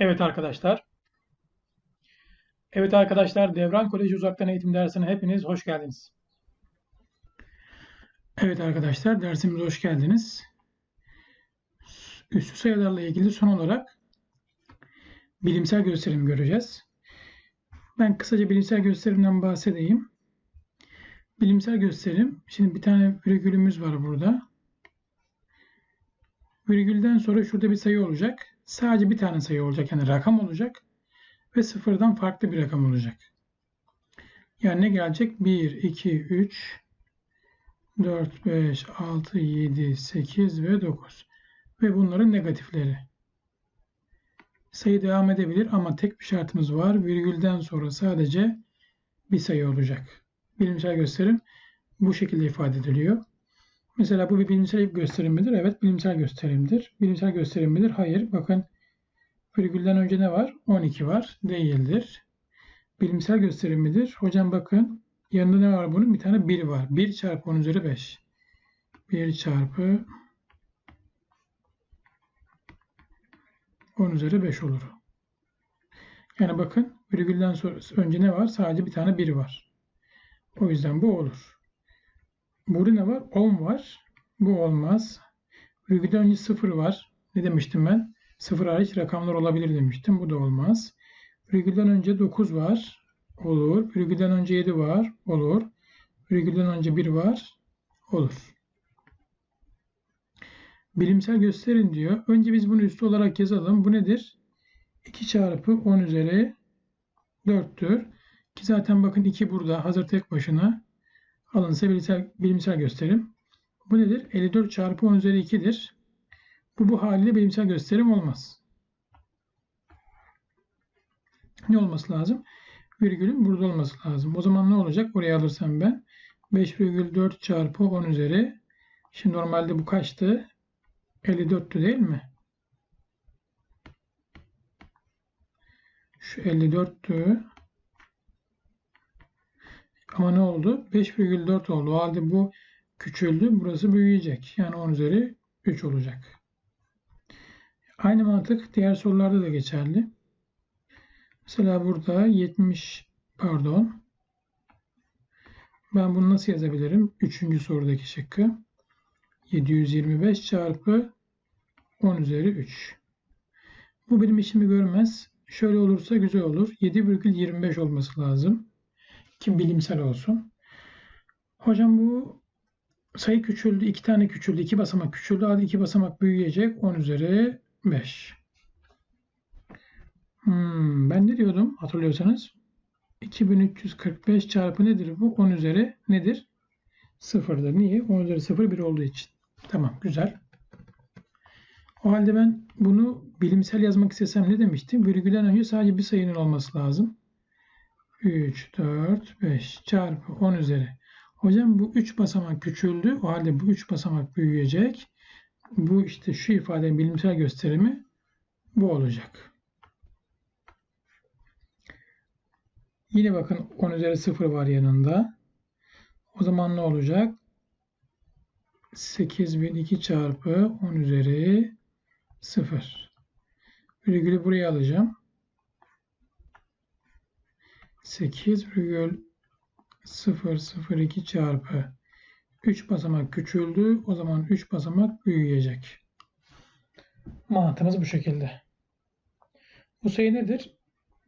Evet arkadaşlar. Evet arkadaşlar Devran Koleji Uzaktan Eğitim dersine hepiniz hoş geldiniz. Evet arkadaşlar dersimize hoş geldiniz. Üstü sayılarla ilgili son olarak bilimsel gösterim göreceğiz. Ben kısaca bilimsel gösterimden bahsedeyim. Bilimsel gösterim, şimdi bir tane virgülümüz var burada. Virgülden sonra şurada bir sayı olacak. Sadece bir tane sayı olacak. Yani rakam olacak. Ve sıfırdan farklı bir rakam olacak. Yani ne gelecek? 1, 2, 3, 4, 5, 6, 7, 8 ve 9. Ve bunların negatifleri. Sayı devam edebilir ama tek bir şartımız var. Virgülden sonra sadece bir sayı olacak. Bilimsel gösterim bu şekilde ifade ediliyor. Mesela bu bir bilimsel gösterim midir? Evet bilimsel gösterimdir. Bilimsel gösterim midir? Hayır. Bakın virgülden önce ne var? 12 var. Değildir. Bilimsel gösterim midir? Hocam bakın yanında ne var bunun? Bir tane 1 var. 1 çarpı 10 üzeri 5. 1 çarpı 10 üzeri 5 olur. Yani bakın virgülden sonra önce ne var? Sadece bir tane 1 var. O yüzden bu olur. Burada ne var? 10 var. Bu olmaz. Virgülden önce 0 var. Ne demiştim ben? 0 hariç rakamlar olabilir demiştim. Bu da olmaz. Virgülden önce 9 var. Olur. Virgülden önce 7 var. Olur. Virgülden önce 1 var. Olur. Bilimsel gösterin diyor. Önce biz bunu üstü olarak yazalım. Bu nedir? 2 çarpı 10 üzeri 4'tür. Ki zaten bakın 2 burada hazır tek başına alınsa bilimsel, bilimsel gösterim. Bu nedir? 54 çarpı 10 üzeri 2'dir. Bu bu haliyle bilimsel gösterim olmaz. Ne olması lazım? Virgülün burada olması lazım. O zaman ne olacak? Oraya alırsam ben 5,4 çarpı 10 üzeri şimdi normalde bu kaçtı? 54'tü değil mi? Şu 54'tü. Ama ne oldu? 5,4 oldu. O halde bu küçüldü. Burası büyüyecek. Yani 10 üzeri 3 olacak. Aynı mantık diğer sorularda da geçerli. Mesela burada 70 pardon. Ben bunu nasıl yazabilirim? Üçüncü sorudaki şıkkı. 725 çarpı 10 üzeri 3. Bu benim işimi görmez. Şöyle olursa güzel olur. 7,25 olması lazım. Ki bilimsel olsun. Hocam bu sayı küçüldü. iki tane küçüldü. iki basamak küçüldü. Hadi iki basamak büyüyecek. 10 üzeri 5. Hmm, ben ne diyordum hatırlıyorsanız? 2345 çarpı nedir bu? 10 üzeri nedir? Sıfırdır. Niye? 10 üzeri 0 1 olduğu için. Tamam güzel. O halde ben bunu bilimsel yazmak istesem ne demiştim? Virgülden önce sadece bir sayının olması lazım. 3, 4, 5 çarpı 10 üzeri. Hocam bu 3 basamak küçüldü. O halde bu 3 basamak büyüyecek. Bu işte şu ifadenin bilimsel gösterimi bu olacak. Yine bakın 10 üzeri 0 var yanında. O zaman ne olacak? 8002 çarpı 10 üzeri 0. Virgülü buraya alacağım. 8,002 çarpı 3 basamak küçüldü. O zaman 3 basamak büyüyecek. Mantığımız bu şekilde. Bu sayı nedir?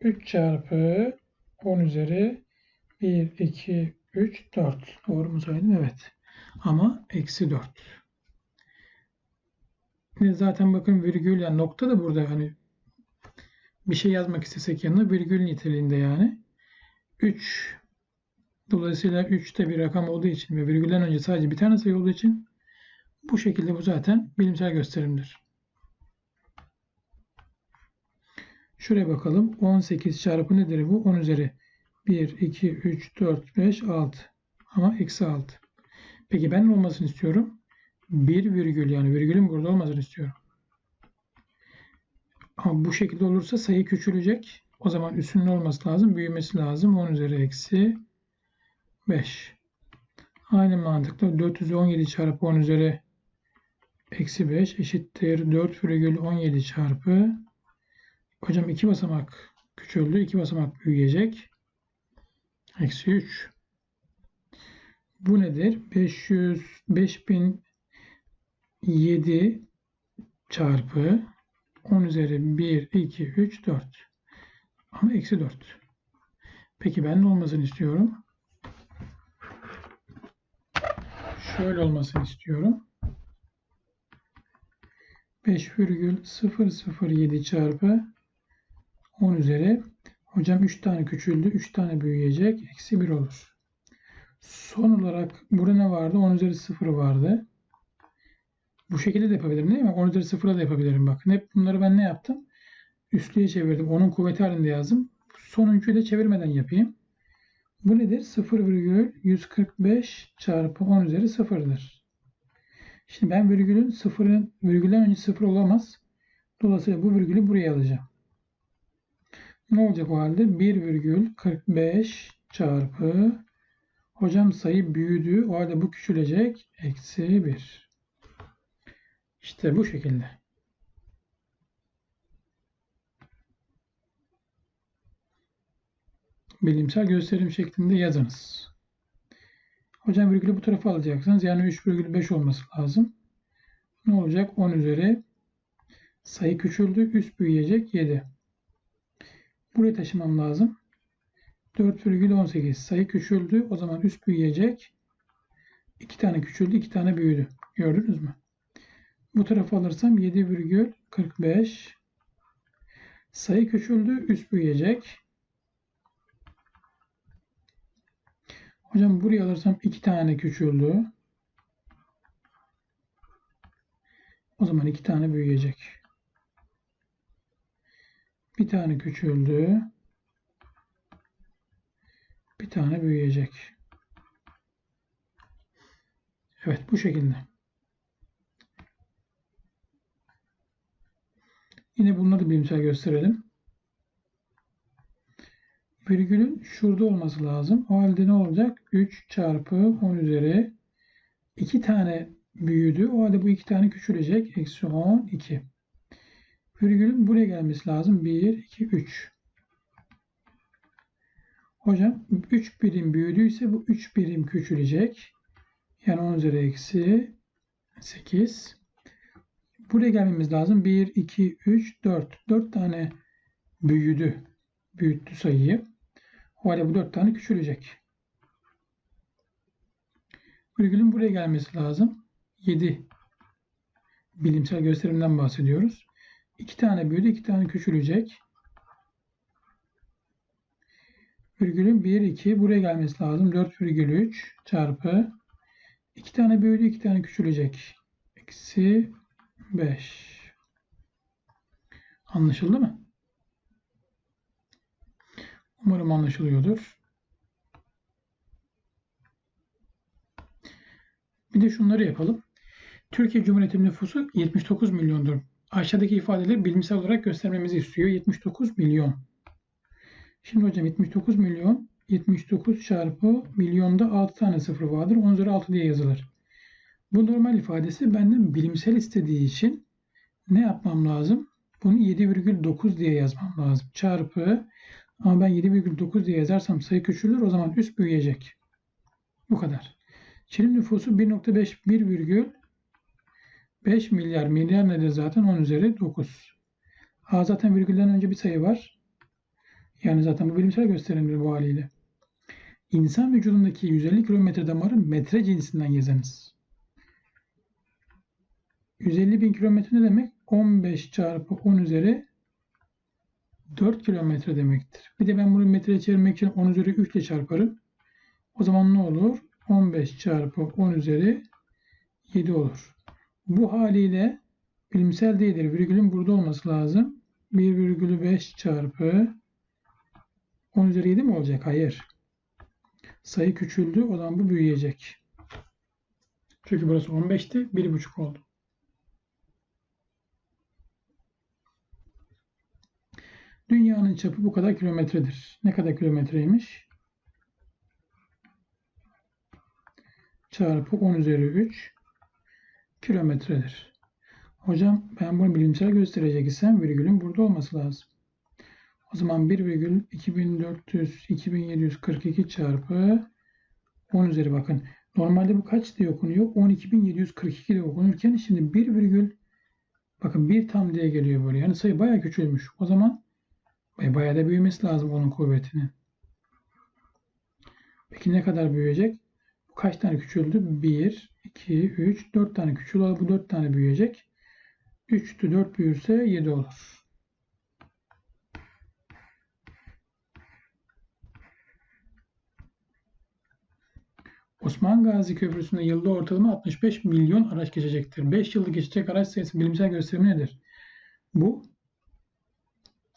3 çarpı 10 üzeri 1, 2, 3, 4. Doğru mu söyledim? Evet. Ama eksi 4. Zaten bakın virgül yani nokta da burada hani bir şey yazmak istesek yanına virgül niteliğinde yani. 3 dolayısıyla 3 de bir rakam olduğu için ve virgülden önce sadece bir tane sayı olduğu için bu şekilde bu zaten bilimsel gösterimdir. Şuraya bakalım. 18 çarpı nedir bu? 10 üzeri 1, 2, 3, 4, 5, 6. Ama eksi 6. Peki ben ne olmasını istiyorum? 1 virgül yani virgülün burada olmasını istiyorum. Ama bu şekilde olursa sayı küçülecek. O zaman üssünün olması lazım. Büyümesi lazım. 10 üzeri eksi 5. Aynı mantıkla 417 çarpı 10 üzeri eksi 5 eşittir 4 virgül 17 çarpı Hocam iki basamak küçüldü. iki basamak büyüyecek. Eksi 3. Bu nedir? 500, 5007 çarpı 10 üzeri 1, 2, 3, 4. Ama eksi 4. Peki ben ne olmasını istiyorum? Şöyle olmasını istiyorum. 5,007 çarpı 10 üzeri hocam 3 tane küçüldü 3 tane büyüyecek eksi 1 olur. Son olarak burada ne vardı? 10 üzeri 0 vardı. Bu şekilde de yapabilirim değil mi? 10 üzeri 0'a da yapabilirim. Bakın hep bunları ben ne yaptım? Üstlüğe çevirdim. Onun kuvveti halinde yazdım. Sonuncuyu da çevirmeden yapayım. Bu nedir? 0,145 çarpı 10 üzeri 0'dır. Şimdi ben virgülün sıfırın virgülden önce sıfır olamaz. Dolayısıyla bu virgülü buraya alacağım. Ne olacak o halde? 1,45 çarpı hocam sayı büyüdü. O halde bu küçülecek. Eksi 1. İşte bu şekilde. Bilimsel gösterim şeklinde yazınız. Hocam virgülü bu tarafa alacaksınız. Yani 3,5 olması lazım. Ne olacak? 10 üzeri sayı küçüldü. Üst büyüyecek 7. Buraya taşımam lazım. 4,18 sayı küçüldü. O zaman üst büyüyecek. 2 tane küçüldü. 2 tane büyüdü. Gördünüz mü? Bu tarafa alırsam 7,45 sayı küçüldü. Üst büyüyecek. Hocam buraya alırsam iki tane küçüldü. O zaman iki tane büyüyecek. Bir tane küçüldü. Bir tane büyüyecek. Evet bu şekilde. Yine bunları bilimsel gösterelim virgülün şurada olması lazım. O halde ne olacak? 3 çarpı 10 üzeri 2 tane büyüdü. O halde bu 2 tane küçülecek. Eksi 10, 2. Virgülün buraya gelmesi lazım. 1, 2, 3. Hocam 3 birim büyüdüyse bu 3 birim küçülecek. Yani 10 üzeri eksi 8. Buraya gelmemiz lazım. 1, 2, 3, 4. 4 tane büyüdü. Büyüttü sayıyı. O bu dört tane küçülecek. Virgülün buraya gelmesi lazım. 7 bilimsel gösterimden bahsediyoruz. 2 tane büyüdü, 2 tane küçülecek. Virgülün 1, 2 buraya gelmesi lazım. 4,3 çarpı 2 tane büyüdü, 2 tane küçülecek. Eksi 5. Anlaşıldı mı? Umarım anlaşılıyordur. Bir de şunları yapalım. Türkiye Cumhuriyeti nüfusu 79 milyondur. Aşağıdaki ifadeleri bilimsel olarak göstermemizi istiyor. 79 milyon. Şimdi hocam 79 milyon 79 çarpı milyonda 6 tane sıfır vardır. 10 üzeri 6 diye yazılır. Bu normal ifadesi benden bilimsel istediği için ne yapmam lazım? Bunu 7,9 diye yazmam lazım. Çarpı ama ben 7,9 diye yazarsam sayı küçülür. O zaman üst büyüyecek. Bu kadar. Çin'in nüfusu 1.5 1,5 milyar. Milyar nedir zaten? 10 üzeri 9. A zaten virgülden önce bir sayı var. Yani zaten bu bilimsel gösterimdir bu haliyle. İnsan vücudundaki 150 kilometre damarı metre cinsinden yazınız. 150 bin kilometre ne demek? 15 çarpı 10 üzeri 4 kilometre demektir. Bir de ben bunu metreye çevirmek için 10 üzeri 3 ile çarparım. O zaman ne olur? 15 çarpı 10 üzeri 7 olur. Bu haliyle bilimsel değildir. Virgülün burada olması lazım. 1,5 çarpı 10 üzeri 7 mi olacak? Hayır. Sayı küçüldü. O zaman bu büyüyecek. Çünkü burası 15'ti. 1,5 oldu. Dünyanın çapı bu kadar kilometredir. Ne kadar kilometreymiş? Çarpı 10 üzeri 3 kilometredir. Hocam ben bunu bilimsel gösterecek isem virgülün burada olması lazım. O zaman 1,2400 2742 çarpı 10 üzeri bakın. Normalde bu kaç diye okunuyor? 12742 diye okunurken şimdi 1 virgül bakın 1 tam diye geliyor böyle. Yani sayı bayağı küçülmüş. O zaman e, bayağı da büyümesi lazım onun kuvvetinin. Peki ne kadar büyüyecek? Bu kaç tane küçüldü? 1, 2, 3, 4 tane küçüldü. Bu 4 tane büyüyecek. 3'tü 4 büyürse 7 olur. Osman Gazi Köprüsü'nde yılda ortalama 65 milyon araç geçecektir. 5 yılda geçecek araç sayısı bilimsel gösterimi nedir? Bu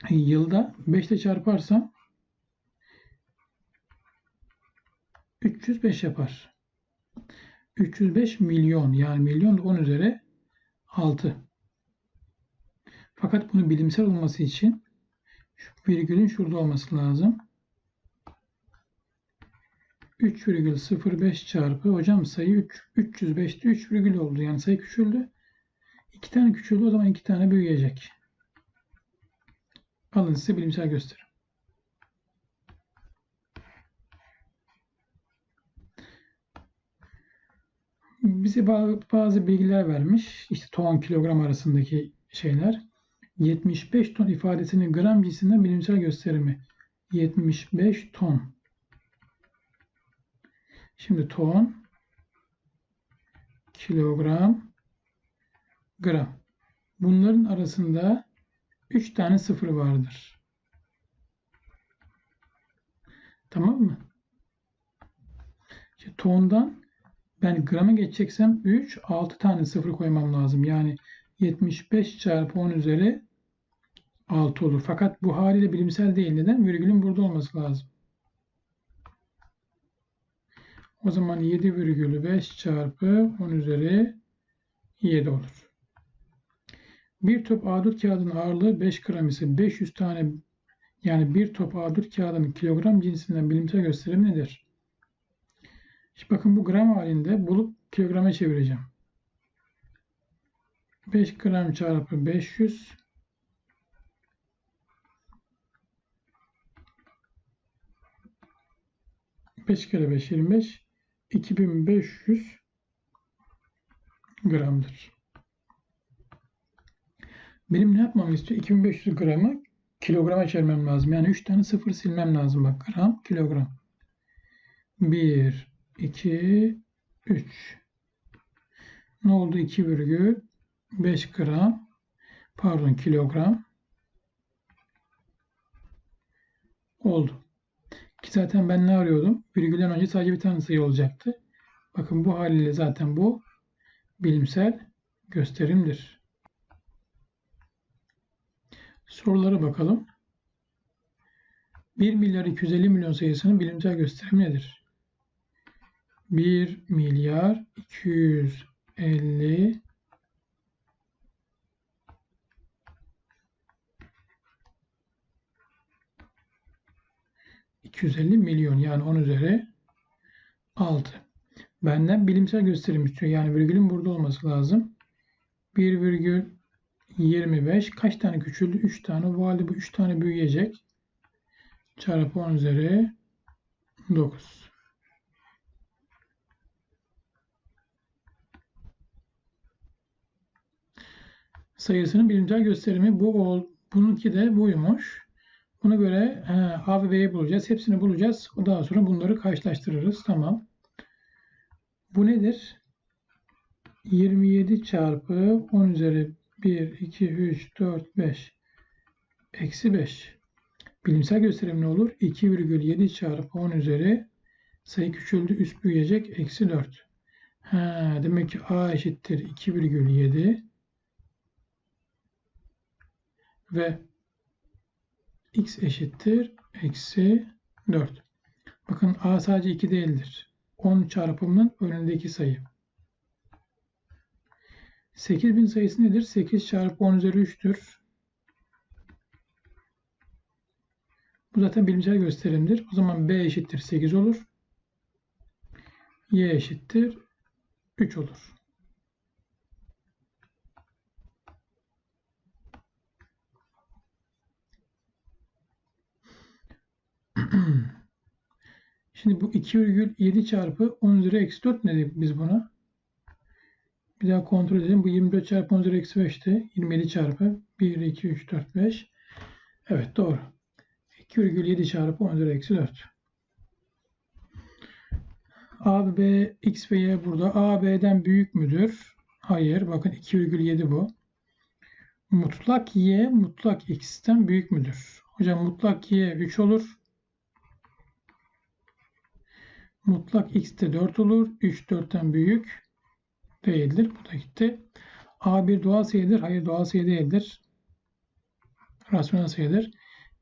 yılda 5 ile çarparsam 305 yapar. 305 milyon yani milyon da 10 üzeri 6. Fakat bunu bilimsel olması için şu virgülün şurada olması lazım. 3,05 çarpı hocam sayı 3 305'te 3 virgül oldu. Yani sayı küçüldü. 2 tane küçüldü o zaman 2 tane büyüyecek. Alın size bilimsel gösterim. Bize bazı bilgiler vermiş. İşte ton kilogram arasındaki şeyler. 75 ton ifadesinin gram cinsinden bilimsel gösterimi. 75 ton. Şimdi ton, kilogram, gram. Bunların arasında 3 tane sıfır vardır. Tamam mı? İşte tondan ben grama geçeceksem 3, 6 tane sıfır koymam lazım. Yani 75 çarpı 10 üzeri 6 olur. Fakat bu haliyle bilimsel değil. Neden? Virgülün burada olması lazım. O zaman 7,5 çarpı 10 üzeri 7 olur. Bir top A4 kağıdının ağırlığı 5 gram ise 500 tane yani bir top A4 kağıdının kilogram cinsinden bilimsel gösterimi nedir? İşte bakın bu gram halinde bulup kilograma çevireceğim. 5 gram çarpı 500 5 kere 5 25 2500 gramdır. Benim ne yapmam istiyor? 2500 gramı kilograma çevirmem lazım. Yani 3 tane sıfır silmem lazım. Bak gram, kilogram. 1, 2, 3. Ne oldu? 2,5 gram. Pardon kilogram. Oldu. Ki zaten ben ne arıyordum? Virgülden önce sadece bir tane sayı olacaktı. Bakın bu haliyle zaten bu bilimsel gösterimdir. Sorulara bakalım. 1 milyar 250 milyon sayısının bilimsel gösterimi nedir? 1 milyar 250 250 milyon yani 10 üzeri 6. Benden bilimsel gösterim istiyor. Yani virgülün burada olması lazım. 1,25 kaç tane küçüldü? 3 tane. Bu halde bu 3 tane büyüyecek. Çarpı 10 üzeri 9. Sayısının bilimsel gösterimi bu. Bununki de buymuş. Buna göre he, A ve B'yi bulacağız. Hepsini bulacağız. Daha sonra bunları karşılaştırırız. Tamam. Bu nedir? 27 çarpı 10 üzeri 1, 2, 3, 4, 5 eksi 5. Bilimsel gösterim ne olur? 2,7 çarpı 10 üzeri sayı küçüldü üst büyüyecek eksi 4. Ha, demek ki A eşittir 2,7 ve x eşittir eksi 4. Bakın a sadece 2 değildir. 10 çarpımının önündeki sayı. 8000 sayısı nedir? 8 çarpı 10 üzeri 3'tür. Bu zaten bilimsel gösterimdir. O zaman B eşittir 8 olur. Y eşittir 3 olur. Şimdi bu 2,7 çarpı 10 üzeri eksi 4 ne dedik biz buna? Bir daha kontrol edelim. Bu 24 çarpı 10 üzeri eksi 5'ti. 27 çarpı 1, 2, 3, 4, 5. Evet doğru. 2,7 çarpı 10 üzeri eksi 4. A, B, X ve Y burada. A, B'den büyük müdür? Hayır. Bakın 2,7 bu. Mutlak Y, mutlak X'ten büyük müdür? Hocam mutlak Y 3 olur. Mutlak X de 4 olur. 3 4'ten büyük değildir. Bu da gitti. A bir doğal sayıdır. Hayır doğal sayı değildir. Rasyonel sayıdır.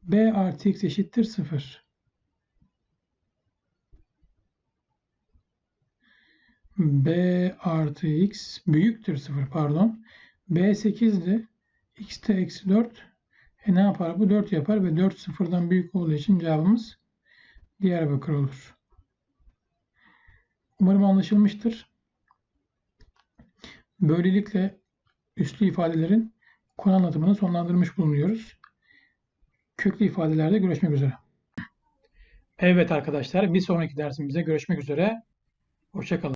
B artı X eşittir 0. B artı X büyüktür 0 pardon. B 8'di. X de eksi 4. E ne yapar? Bu 4 yapar ve 4 sıfırdan büyük olduğu için cevabımız Diyarbakır olur. Umarım anlaşılmıştır. Böylelikle üslü ifadelerin konu anlatımını sonlandırmış bulunuyoruz. Köklü ifadelerde görüşmek üzere. Evet arkadaşlar bir sonraki dersimizde görüşmek üzere. Hoşçakalın.